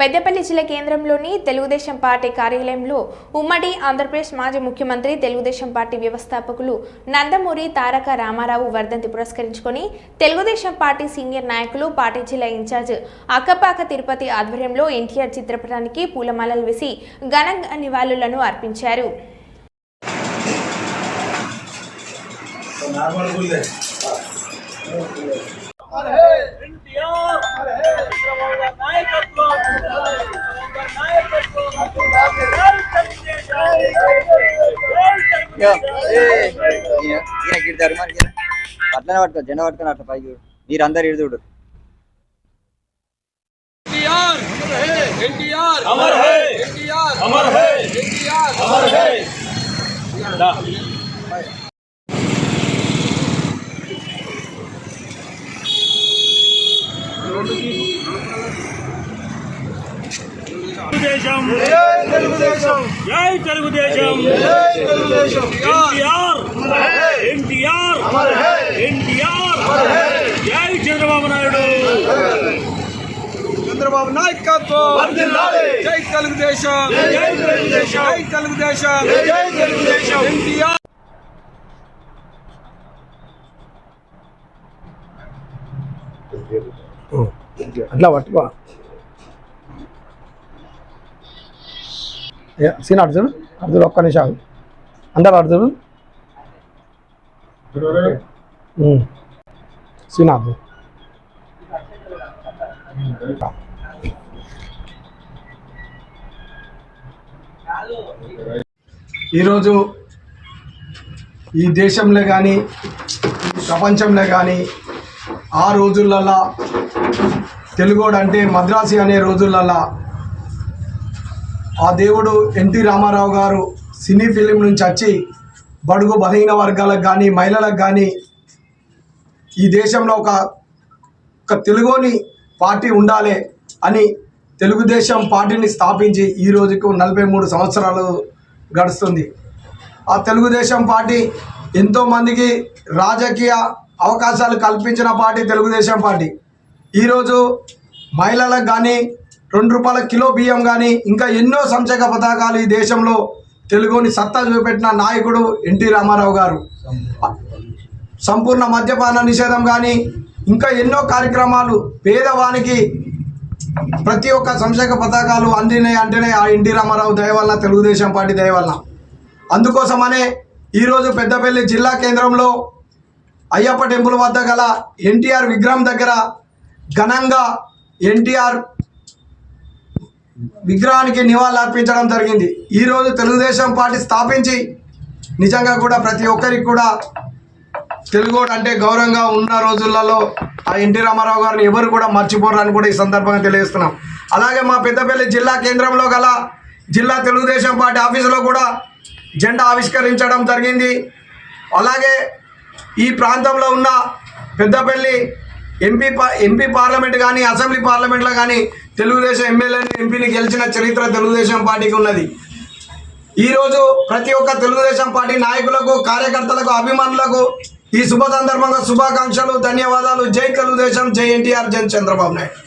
పెద్దపల్లి జిల్లా కేంద్రంలోని తెలుగుదేశం పార్టీ కార్యాలయంలో ఉమ్మడి ఆంధ్రప్రదేశ్ మాజీ ముఖ్యమంత్రి తెలుగుదేశం పార్టీ వ్యవస్థాపకులు నందమూరి తారక రామారావు వర్ధంతి పురస్కరించుకొని తెలుగుదేశం పార్టీ సీనియర్ నాయకులు పార్టీ జిల్లా ఇన్ఛార్జ్ అక్కపాక తిరుపతి ఆధ్వర్యంలో ఎన్టీఆర్ చిత్రపటానికి పూలమాలలు వేసి ఘనంగా నివాళులను అర్పించారు. నార్మల్ ఈయనకి ఇటు జరుగు మరి ఈయన. అట్లనే పట్టుకో జెండా పట్టుకొని అట్లా పైకి చూడు మీరందరు ఇటు చూడు ఎన్టీఆర్ ఎన్టీఆర్ అమర్ హై ఎన్టీఆర్ అమర్ హై ఎన్టీఆర్ అమర్ హై దా తెలుగుదేశం తెలుగుదేశం జై తెలుగుదేశం జై తెలుగుదేశం ఎన్టీఆర్. ఎన్టీఆర్. ఎన్టీఆర్. జై చంద్రబాబు నాయుడు. చంద్రబాబు నాయకత్వం. జై తెలుగుదేశం. జై తెలుగుదేశం. జై తెలుగుదేశం. జై తెలుగుదేశం. ఎన్టీఆర్. అట్లా పట్టుకో. సీన్ అర్జున్ అర్జున్ ఒక్క నిమిషం. అందరు అర్జున్ ఉమ్. ఈరోజు ఈ దేశంలో కానీ ప్రపంచంలో కానీ ఆ రోజులలో తెలుగోడు అంటే మద్రాసి అనే రోజులలో ఆ దేవుడు ఎన్టీ రామారావు గారు సినీ ఫిలిం నుంచి వచ్చి బడుగు బలహీన వర్గాలకు కానీ మహిళలకు కానీ ఈ దేశంలో ఒక ఒక తెలుగుని పార్టీ ఉండాలి అని తెలుగుదేశం పార్టీని స్థాపించి ఈ రోజుకు నలభై మూడు సంవత్సరాలు గడుస్తుంది. ఆ తెలుగుదేశం పార్టీ ఎంతోమందికి రాజకీయ అవకాశాలు కల్పించిన పార్టీ తెలుగుదేశం పార్టీ. ఈరోజు మహిళలకు కానీ రెండు రూపాయల కిలో బియ్యం కానీ ఇంకా ఎన్నో సంక్షేమ పథకాలు ఈ దేశంలో తెలుగుని సత్తా చూపెట్టిన నాయకుడు ఎన్టీ రామారావు గారు. సంపూర్ణ మద్యపాన నిషేధం కానీ ఇంకా ఎన్నో కార్యక్రమాలు పేదవానికి ప్రతి ఒక్క సంక్షేమ పథకాలు అందినాయి అంటేనే ఆ ఎన్టీ రామారావు దయ వల్ల తెలుగుదేశం పార్టీ దయ వల్ల. అందుకోసమనే ఈరోజు పెద్దపల్లి జిల్లా కేంద్రంలో అయ్యప్ప టెంపుల్ వద్ద గల ఎన్టీఆర్ విగ్రహం దగ్గర ఘనంగా ఎన్టీఆర్ విగ్రహానికి నివాళులు అర్పించడం జరిగింది ఈరోజు తెలుగుదేశం పార్టీ స్థాపించి నిజంగా కూడా ప్రతి ఒక్కరికి కూడా తెలుగోడు అంటే గౌరవంగా ఉన్న రోజులలో ఆ ఎన్టీ రామారావు గారిని ఎవరు కూడా మర్చిపోరని కూడా ఈ సందర్భంగా తెలియజేస్తున్నాం. అలాగే మా పెద్దపల్లి జిల్లా కేంద్రంలో గల జిల్లా తెలుగుదేశం పార్టీ ఆఫీసులో కూడా జెండా ఆవిష్కరించడం జరిగింది. అలాగే ఈ ప్రాంతంలో ఉన్న పెద్దపల్లి ఎంపీ ఎంపీ పార్లమెంట్ కానీ అసెంబ్లీ పార్లమెంట్లో కానీ తెలుగుదేశం ఎమ్మెల్యేని ఎంపీని గెలిచిన చరిత్ర తెలుగుదేశం పార్టీకి ఉన్నది. ఈరోజు ప్రతి ఒక్క తెలుగుదేశం పార్టీ నాయకులకు కార్యకర్తలకు అభిమానులకు ఈ శుభ సందర్భంగా శుభాకాంక్షలు ధన్యవాదాలు. జై తెలుగుదేశం జై ఎన్టీఆర్ జై చంద్రబాబు నాయుడు.